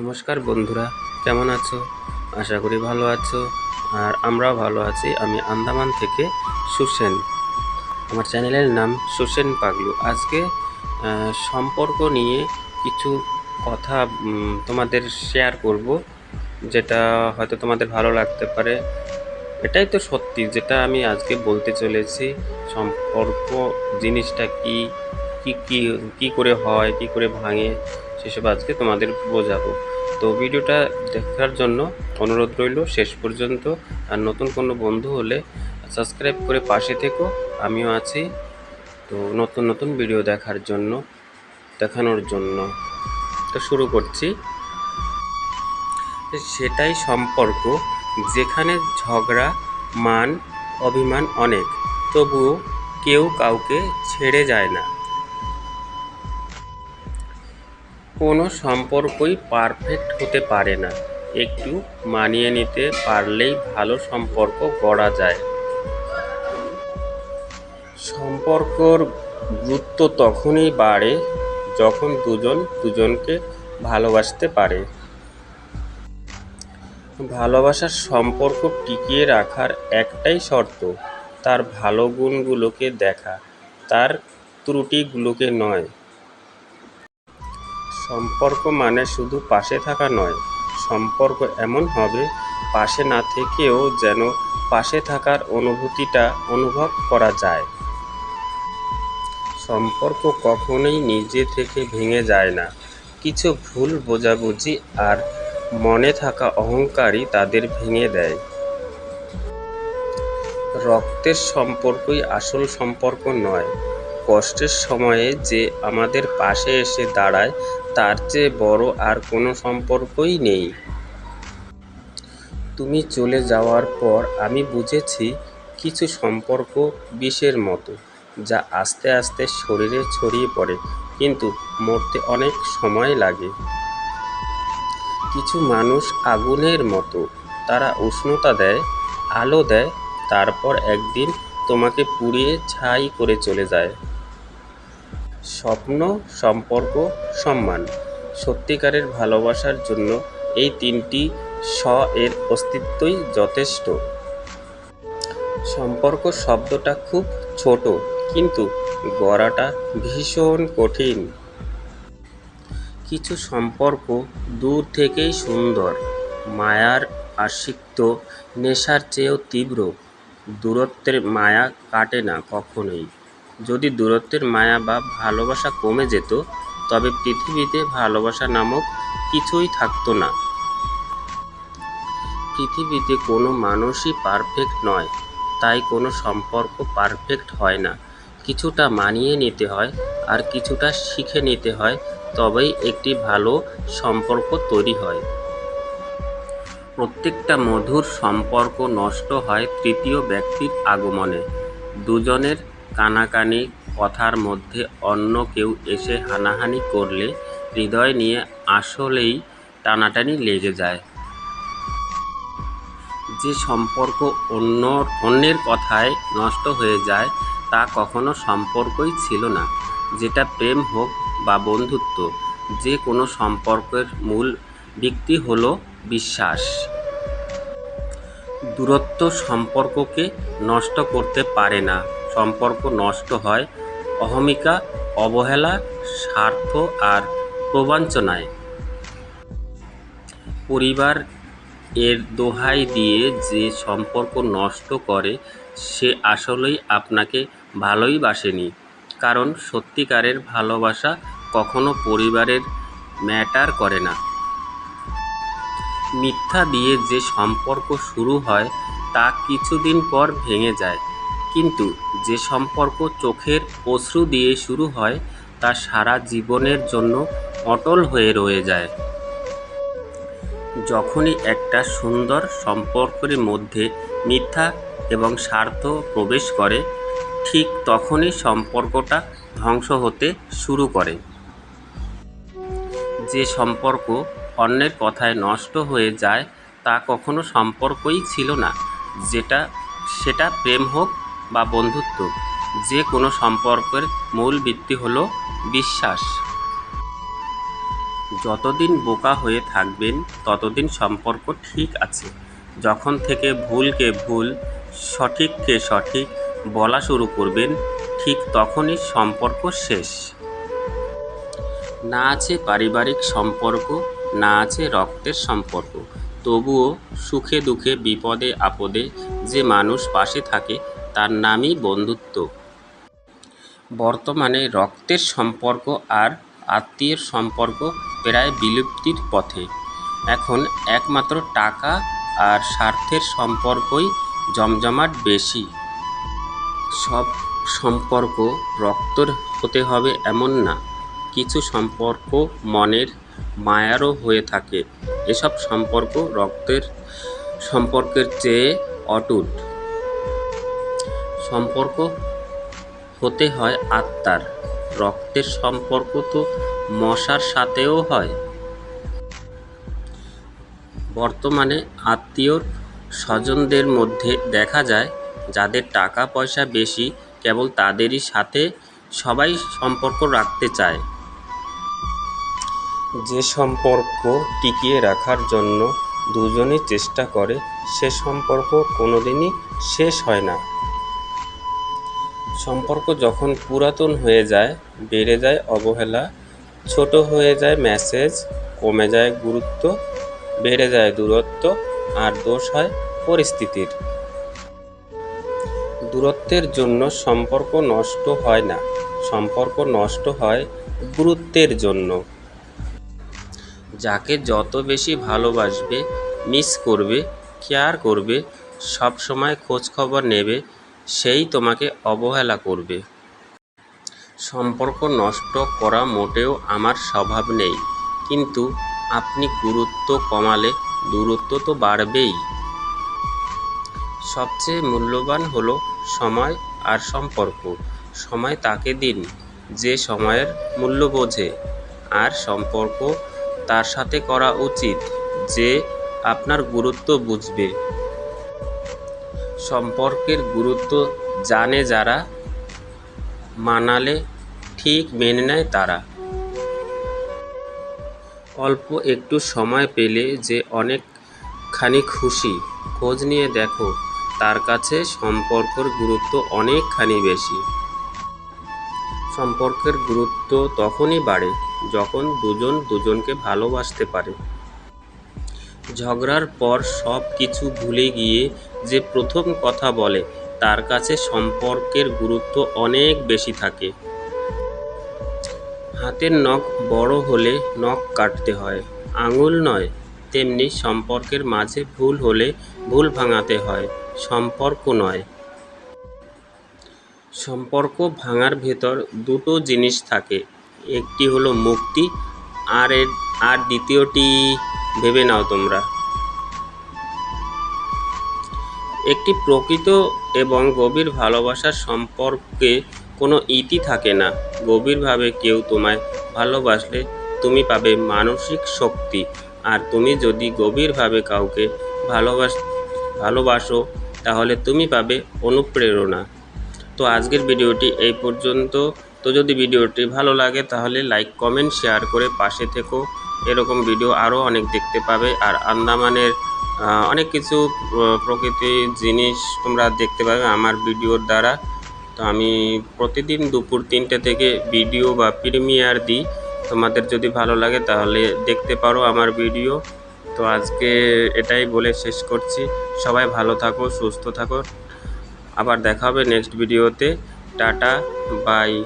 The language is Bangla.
নমস্কার বন্ধুরা, কেমন আছো? আশা করি ভালো আছো, আর আমরাও ভালো আছি। আমি আন্দামান থেকে সুসেন। আমার চ্যানেলের নাম সুসেন পাগলু। আজকে সম্পর্ক নিয়ে কিছু কথা তোমাদের শেয়ার করব, যেটা হয়তো তোমাদের ভালো লাগতে পারে। এটাই তো সত্যি, যেটা আমি আজকে বলতে চলেছি, সম্পর্ক জিনিসটা কি কি কি কি করে হয়, কি করে ভাঙে সেসব আজকে তোমাদের বোঝাবো। তো ভিডিওটা দেখার জন্য অনুরোধ রইল, শেষ পর্যন্ত আর নতুন কোনো বন্ধু হলে সাবস্ক্রাইব করে পাশে থেকো। আমিও আছি। তো নতুন নতুন ভিডিও দেখার জন্য, দেখানোর জন্য। তো শুরু করছি। সেটাই সম্পর্ক, যেখানে ঝগড়া, মান, অভিমান অনেক, তবুও কেউ কাউকে ছেড়ে যায় না। কোনো সম্পর্কই পারফেক্ট হতে পারে না। একটু মানিয়ে নিতে পারলেই ভালো সম্পর্ক গড়া যায়। সম্পর্কর গুরুত্ব তখনই বাড়ে যখন দুজন দুজনকে ভালোবাসতে পারে। ভালোবাসার সম্পর্ক টিকিয়ে রাখার একটাই শর্ত, তার ভালো গুণগুলোকে দেখা। তার ত্রুটিগুলোকে নয়। সম্পর্ক মানে শুধু পাশে থাকা নয়, সম্পর্ক এমন হবে, পাশে না থেকেও যেন পাশে থাকার অনুভূতিটা অনুভব করা যায়। সম্পর্ক কখনোই নিজে থেকে ভেঙে যায় না। কিছু ভুল বোঝাবুঝি আর মনে থাকা অহংকারই তাদের ভেঙে দেয়। রক্তের সম্পর্কই আসল সম্পর্ক নয়, কষ্টের সময়ে যে আমাদের পাশে এসে দাঁড়ায় তার চেয়ে বড় আর কোনো সম্পর্কই নেই। তুমি চলে যাওয়ার পর আমি বুঝেছি কিছু সম্পর্ক বিষের মতো, যা আস্তে আস্তে শরীরে ছড়িয়ে পড়ে, কিন্তু মরতে অনেক সময় লাগে। কিছু মানুষ আগুনের মতো, তারা উষ্ণতা দেয়, আলো দেয়, তারপর একদিন তোমাকে পুড়িয়ে ছাই করে চলে যায়। স্বপ্ন, সম্পর্ক, সম্মান। সত্যিকারের ভালোবাসার জন্য এই তিনটি স এর অস্তিত্বই যথেষ্ট। সম্পর্ক শব্দটা খুব ছোট, কিন্তু গড়াটা ভীষণ কঠিন। কিছু সম্পর্ক দূর থেকেই সুন্দর, মায়ার আশিক্ত, নেশার চেয়েও তীব্র। দূরত্বের মায়া কাটে না কখনোই। যদি দূরত্বের মায়া বা ভালোবাসা কমে যেত, তবে পৃথিবীতে ভালোবাসা নামক কিছুই থাকতো না। পৃথিবীতে কোনো মানুষই পারফেক্ট নয়, তাই কোনো সম্পর্ক পারফেক্ট হয় না। কিছুটা মানিয়ে নিতে হয় আর কিছুটা শিখে নিতে হয়, তবেই একটি ভালো সম্পর্ক তৈরি হয়। প্রত্যেকটা মধুর সম্পর্ক নষ্ট হয় তৃতীয় ব্যক্তির আগমনে। দুজনের কানাকানি কথার মধ্যে অন্য কেউ এসে হানাহানি করলে হৃদয় নিয়ে আসলেই টানাটানি লেগে যায়। যে সম্পর্ক অন্য, অন্যের কথায় নষ্ট হয়ে যায়, তা কখনো সম্পর্কই ছিল না। যেটা প্রেম হোক বা বন্ধুত্ব, যে কোনো সম্পর্কের মূল ভিত্তি হলো বিশ্বাস। দূরত্ব সম্পর্ককে নষ্ট করতে পারে না। সম্পর্ক নষ্ট হয়। অহমিকা, অবহেলা, স্বার্থ আর প্রবঞ্চনায়। পরিবার এর দোহাই দিয়ে যে সম্পর্ক নষ্ট করে, সে আসলেই আপনাকে ভালোই বাসেনি। কারণ সত্যিকারের ভালোবাসা কখনো পরিবারের ম্যাটার করে না। মিথ্যা দিয়ে যে সম্পর্ক শুরু হয়, তা কিছুদিন পর ভেঙে যায়। কিন্তু যে সম্পর্ক চোখের অশ্রু দিয়ে শুরু হয়, তা সারা জীবনের জন্য অটল হয়ে রয়ে যায়। যখনই একটা সুন্দর সম্পর্কের মধ্যে মিথ্যা এবং স্বার্থ প্রবেশ করে, ঠিক তখনই সম্পর্কটা ধ্বংস হতে শুরু করে। যে সম্পর্ক অন্যের কথায় নষ্ট হয়ে যায়, তা কখনো সম্পর্কই ছিল না। যেটা, সেটা প্রেম হোক বা বন্ধুত্ব, যে কোনো সম্পর্কের মূল ভিত্তি হলো বিশ্বাস। যতদিন বোকা হয়ে থাকবেন, ততদিন সম্পর্ক ঠিক আছে। যখন থেকে ভুলকে ভুল, সঠিককে সঠিক বলা শুরু করবেন, ঠিক তখনই সম্পর্ক শেষ। না আছে পারিবারিক সম্পর্ক, না আছে রক্তের সম্পর্ক। তবুও সুখে দুঃখে বিপদে আপদে যে মানুষ পাশে থাকে তার নামই বন্ধুত্ব। বর্তমানে রক্তের সম্পর্ক আর আত্মীয়ের সম্পর্ক প্রায় বিলুপ্তির পথে। এখন একমাত্র টাকা আর স্বার্থের সম্পর্কই জমজমাট বেশি। সব সম্পর্ক রক্তর হতে হবে এমন না, কিছু সম্পর্ক মনের মায়ারও হয়ে থাকে। এসব সম্পর্ক রক্তের সম্পর্কের চেয়ে অটুট। সম্পর্ক হতে হয় আত্মার। রক্তের সম্পর্ক তো মশার সাথেও হয়। বর্তমানে আত্মীয় স্বজনদের মধ্যে দেখা যায়, যাদের টাকা পয়সা বেশি, কেবল তাদেরই সাথে সবাই সম্পর্ক রাখতে চায়। যে সম্পর্ক টিকিয়ে রাখার জন্য দুজনেই চেষ্টা করে, সে সম্পর্ক কোনোদিনই শেষ হয় না। সম্পর্ক যখন পুরাতন হয়ে যায়, বেড়ে যায় অবহেলা, ছোট হয়ে যায় মেসেজ কমে যায় গুরুত্ব, বেড়ে যায় দূরত্ব, আর দোষ হয় পরিস্থিতির। দূরত্বের জন্য সম্পর্ক নষ্ট হয় না। সম্পর্ক নষ্ট হয় গুরুত্বের জন্য। যাকে যত বেশি ভালোবাসবে মিস করবে কেয়ার করবে সব সময় খোঁজ খবর নেবে সেই তোমাকে অবহেলা করবে। সম্পর্ক নষ্ট করা মোটেও আমার স্বভাব নেই, কিন্তু আপনি গুরুত্ব কমালে দূরত্ব তো বাড়বেই। সবচেয়ে মূল্যবান হলো সময় আর সম্পর্ক। সময় তাকে দিন, যে সময়ের মূল্য বোঝে। আর সম্পর্ক তার সাথে করা উচিত, যে আপনার গুরুত্ব বুঝবে। সম্পর্কের গুরুত্ব জানে যারা, মানালে ঠিক মেনে নেয় তারা। অল্প একটু সময় পেলে যে অনেকখানি খুশি, খোঁজ নিয়ে দেখো, তার কাছে সম্পর্কের গুরুত্ব অনেকখানি বেশি। সম্পর্কের গুরুত্ব তখনই বাড়ে যখন দুজন দুজনকে ভালোবাসতে পারে। ঝগড়ার পর সব কিছু ভুলে গিয়ে যে প্রথম কথা বলে, তার কাছে সম্পর্কের গুরুত্ব অনেক বেশি থাকে। হাতের নখ বড় হলে নখ কাটতে হয়, আঙুল নয়, তেমনি সম্পর্কের মাঝে ভুল হলে ভুল ভাঙাতে হয়, সম্পর্ক নয়। সম্পর্ক ভাঙার ভেতর দুটো জিনিস থাকে, একটি হলো মুক্তি, আর এর, আর দ্বিতীয়টি ভেবে নাও তোমরা। একটি প্রকৃত এবং গভীর ভালোবাসার সম্পর্কে কোনো ইতি থাকে না। গভীরভাবে কেউ তোমায় ভালোবাসলে তুমি পাবে মানসিক শক্তি। আর তুমি যদি গভীরভাবে কাউকে ভালোবাস, ভালোবাসো, তাহলে তুমি পাবে অনুপ্রেরণা। তো আজকের ভিডিওটি এই পর্যন্ত। তো যদি ভিডিওটি ভালো লাগে, তাহলে লাইক, কমেন্ট, শেয়ার করে পাশে থেকো। এরকম ভিডিও আরও অনেক দেখতে পাবে। আর আন্দামানের অনেক কিছু প্র- প্রকৃতির জিনিস তোমরা দেখতে পাবে আমার ভিডিওর দ্বারা। তো আমি প্রতিদিন দুপুর তিনটে থেকে ভিডিও বা প্রিমিয়ার দিই। তোমাদের যদি ভালো লাগে তাহলে দেখতে পারো আমার ভিডিও তো আজকে এটাই বলে শেষ করছি। সবাই ভালো থাকো, সুস্থ থাকো। আবার দেখা হবে নেক্সট ভিডিওতে টাটা বাই